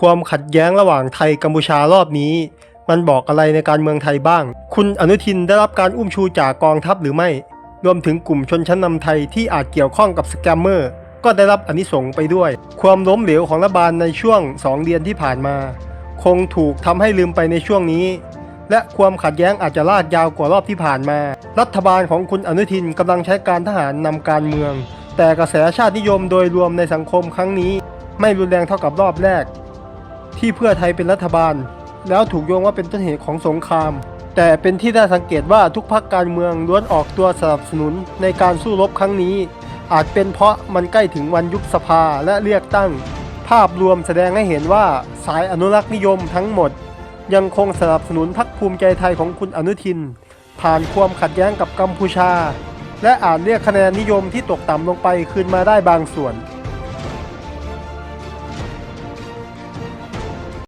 ความขัดแย้งระหว่างไทยกัมพูชารอบนี้ มันบอกอะไรในการเมืองไทยบ้าง คุณอนุทินได้รับการอุ้มชูจากกองทัพหรือไม่ รวมถึงกลุ่มชนชั้นนำไทยที่อาจเกี่ยวข้องกับสแกมเมอร์ ก็ได้รับอนนิสงส์ไปด้วย ความล้มเหลวของรัฐบาลในช่วง 2 เดือนที่ผ่านมา คงถูกทำให้ลืมไปในช่วงนี้ และความขัดแย้งอาจจะลากยาวกว่ารอบที่ผ่านมา รัฐบาลของคุณอนุทินกำลังใช้การทหารนำการเมือง แต่กระแสชาตินิยมโดยรวมในสังคมครั้งนี้ ไม่รุนแรงเท่ากับรอบแรก ที่เพื่อไทยเป็นรัฐบาล แล้วถูกโยงว่าเป็นต้นเหตุของสงคราม แต่เป็นที่น่าสังเกตว่าทุกพรรคการเมืองล้วนออกตัวสนับสนุนในการสู้รบครั้งนี้ อาจเป็นเพราะมันใกล้ถึงวันยุบสภาและเลือกตั้ง ภาพรวมแสดงให้เห็นว่าสายอนุรักษ์นิยมทั้งหมด ยังคงสนับสนุนพรรคภูมิใจไทยของคุณอนุทิน ผ่านความขัดแย้งกับกัมพูชา และอาจเรียกคะแนนนิยมที่ตกต่ำลงไปคืนมาได้บางส่วน